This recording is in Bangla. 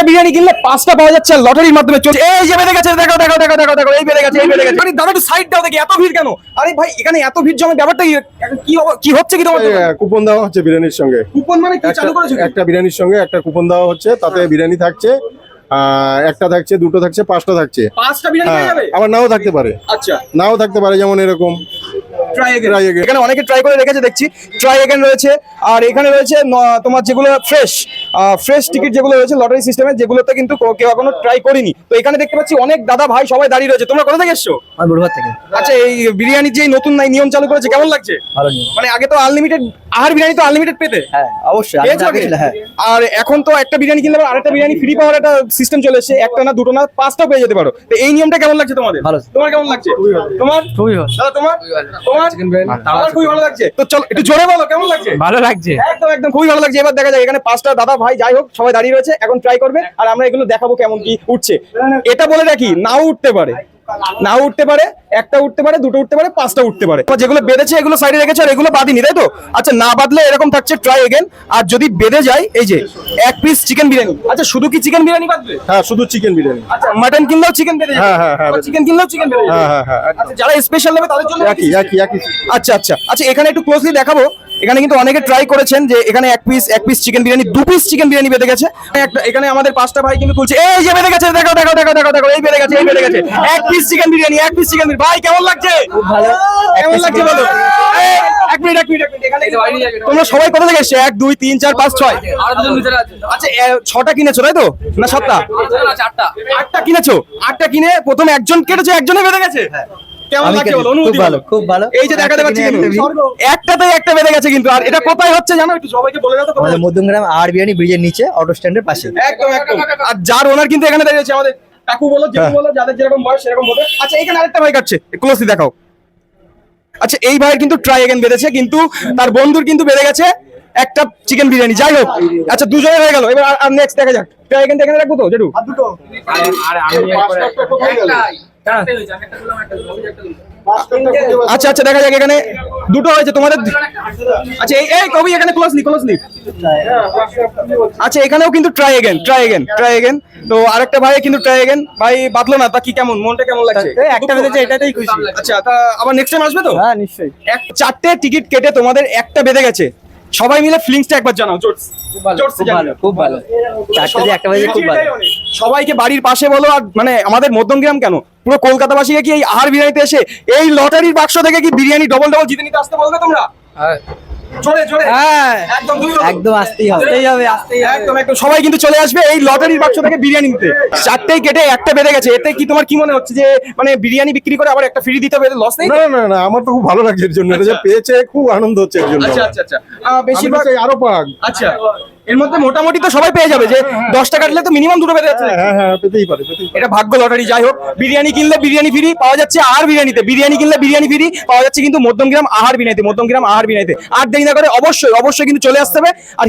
একটা বিরিয়ানি কিনলে পাঁচটা পাওয়া যাচ্ছে আর লটারির মাধ্যমে চলছে। এই যে বেড়ে গেছে দেখো দেখো দেখো দেখো দেখো এই বেড়ে গেছে এই বেড়ে গেছে। আরে দাদা একটু সাইড দাও দেখি এত ভিড় কেন? আরে ভাই এখানে এত ভিড় জমে ব্যাপারটা কি কি হচ্ছে কি তোমার কুপন দেওয়া হচ্ছে বিরিয়ানির সঙ্গে। কুপন মানে কি চালু করেছ একটা- বিরিয়ানির সঙ্গে একটা কুপন দেওয়া হচ্ছে তাতে বিরিয়ানি থাকছে একটা থাকছে দুটো থাকছে পাঁচটা থাকছে। পাঁচটা বিরিয়ানি হ্যাঁ যাবে? আবার নাও থাকতে পারে। আচ্ছা। নাও থাকতে পারে যেমন এরকম। এখানে অনেকে ট্রাই করে রেখেছে দেখছি। ট্রাই এগেন রয়েছে। আর এখানে রয়েছে তোমার যেগুলো ফ্রেশ ফ্রেশ টিকিট যেগুলো রয়েছে লটারি সিস্টেমে যেগুলোতে কিন্তু কেউ এখনও ট্রাই করিনি। তো এখানে দেখতে পাচ্ছি অনেক দাদা ভাই সবাই দাঁড়িয়ে রয়েছে। তোমরা কোথা থেকে এসছো? বড়ুয়ার থেকে। আচ্ছা এই বিরিয়ানির যে নতুন নাই নিয়ম চালু করেছে কেমন লাগছে? মানে আগে তো আনলিমিটেড আহার বিরিয়ানি তো আনলিমিটেড পেতে। হ্যাঁ অবশ্যই। হ্যাঁ। আর এখন তো একটা বিরিয়ানি কিনলে আবার আরেকটা বিরিয়ানি ফ্রি পাওয়ার একটা সিস্টেম চলে এসেছে। একটা না দুটো না পাঁচটাও পেয়ে যেতে পারো। তো এই নিয়মটা কেমন লাগছে তোমাদের? তোমার কেমন লাগছে? তোমার? খুবই তোমার? তোমার ভালো লাগছে। তো চলো একটু জোরে বলো কেমন লাগছে? ভালো লাগছে। একদম একদম খুবই ভালো লাগছে। এবার দেখা যায় এখানে পাঁচটা দাদা ভাই যাই হোক সবাই দাঁড়িয়ে রয়েছে এখন ট্রাই করবে আর আমরা এগুলো দেখাবো কেমন কি উঠছে। এটা বলে রাখি নাও উঠতে পারে। নাও উঠতে পারে একটা উঠতে পারে দুটো উঠতে পারে পাঁচটা উঠতে পারে। যেগুলো বেঁধেছে এগুলো সাইডে রেখেছে আর এগুলো বাদিনি তাই তো? আচ্ছা না বাদলে এরকম থাকছে ট্রাই এগেন আর যদি বেঁধে যায় এই যে এক পিস চিকেন বিরিয়ানি। আচ্ছা শুধু কি চিকেন বিরিয়ানি বাদবে হ্যাঁ শুধু চিকেন বিরিয়ানি। আচ্ছা মাটন কিনলেও চিকেন বেঁধে হ্যাঁ, হ্যাঁ, হ্যাঁ, চিকেন কিনলেও চিকেন বেঁধে হ্যাঁ হ্যাঁ হ্যাঁ আচ্ছা যারা স্পেশাল নেবে তাদের জন্য একই একই একই আচ্ছা আচ্ছা। আচ্ছা এখানে একটু ক্লোজলি দেখাবো। এখানে কিন্তু অনেকে ট্রাই করেছেন যে এখানে এক পিস এক পিস চিকেন বিরিয়ানি দু পিস চিকেন বিরিয়ানি বেঁধে গেছে। একটা এখানে আমাদের পাঁচটা ভাই কিন্তু তুলছে এই যে বেঁধে গেছে দেখো দেখো দেখো দেখো দেখো এই বেঁধে গেছে এই বেঁধে গেছে। এক পিস চিকেন বিরিয়ানি এক পিস চিকেন ভাই কেমন লাগছে? খুব ভালো। কেমন লাগছে বলো? এক মিনিট এক মিনিট এক মিনিট এখানে তোমরা সবাই কোথা থেকে এসছো? এক দুই তিন চার পাঁচ ছয়। আচ্ছা এ, ছটা কিনেছো তাই তো? না সাতটা? আটটা। কিনেছো? আটটা কিনে প্রথমে একজন কেটেছো একজনে বেঁধে গেছে? কেমন আমি লাগছে বলো? অনুভূতি ভালো, খুব ভালো। এই যে দেখাতে পাচ্ছি একটা বেঁধে গেছে কিন্তু। আর এটা কোথায় হচ্ছে জানো? একটু সবাইকে বলে দাও তো আমাদের মধ্যমগ্রাম আর বিরিয়ানি ব্রিজের নিচে অটো স্ট্যান্ডের পাশে। একদম একদম। আর যার ওনার কিন্তু এখানে দাঁড়িয়েছে আমাদের কাকু বলো জেঠু বলো যাদের যেরকম বয়স সেরকম বলবে আচ্ছা এখানে আরেকটা ভাই কাটছে। ক্লোজলি দেখাও। আচ্ছা এই ভাইয়ের কিন্তু ট্রাই এগেন বেঁধেছে কিন্তু তার বন্ধুর কিন্তু বেড়ে গেছে একটা চিকেন বিরিয়ানি। যাই হোক আচ্ছা দুজনে হয়ে গেল। এবার আর নেক্সট দেখা যাক। ট্রাই এগেন এখানে রাখব তো জেঠু? আচ্ছা আচ্ছা দেখা যাক এখানে দুটো হয়েছে তোমাদের আচ্ছা এই এই কবি এখানে ক্লোজলি ক্লোজলি আচ্ছা এখানেও কিন্তু try again try again try again তো আরেকটা ভাই কিন্তু ট্রাই এগেন ভাই বাতলো না তা কি কেমন? মনটা কেমন লাগছে? একটা বেঁধেছে, এটাতেই খুশি। আচ্ছা তা আবার নেক্সট টাইম আসবে তো? হ্যাঁ নিশ্চয়ই। এক চারটে টিকিট কেটে তোমাদের একটা বেঁধে গেছে। সবাই মিলে ফিলিংসটা একবার জানাও জোরস জোরসে খুব ভালো খুব ভালো চারটে দিয়ে একটা বেজে খুব ভালো। সবাইকে বাড়ির পাশে বলো আর মানে আমাদের মধ্যমগ্রাম কেন? পুরো কলকাতাবাসীকে কি এই আহার বিরিয়ানিতে এসে এই লটারির বাক্স থেকে কি বিরিয়ানি ডবল ডবল জিতে নিতে আসতে বলবে তোমরা? জোরে জোরে হ্যাঁ। একদম একদম আসতেই হবে। আসতেই হবে। একদম একদম। সবাই কিন্তু চলে আসবে এই লটারির বাক্স থেকে বিরিয়ানি নিতে। চারটেই কেটে একটা বেড়ে গেছে। এতে কি তোমার কি মনে হচ্ছে যে মানে বিরিয়ানি বিক্রি করে আবার একটা ফ্রি দিতে হবে? লস নেই? না না না আমার তো খুব ভালো লাগছে এর জন্য। এটা যে আচ্ছা। পেয়েছে খুব আনন্দ হচ্ছে এর জন্য আচ্ছা আচ্ছা আচ্ছা। বেশিরভাগ আরও পাক। আচ্ছা। এর মধ্যে মোটামুটি তো সবাই পেয়ে যাবে যে দশটা কাটলে তো মিনিমাম দুটো বেড়ে যাচ্ছে হ্যাঁ হ্যাঁ হ্যাঁ পেতেই পারে এটা ভাগ্য লটারি যাই হোক বিরিয়ানি কিনলে বিরিয়ানি ফ্রি পাওয়া যাচ্ছে আর বিরিয়ানিতে। বিরিয়ানি কিনলে বিরিয়ানি ফ্রি পাওয়া যাচ্ছে কিন্তু মধ্যমগ্রাম আহার বিনাইতে মধ্যমগ্রাম আহার বিনাইতে। আর দেরি না করে অবশ্যই অবশ্যই কিন্তু চলে আসতে হবে। আর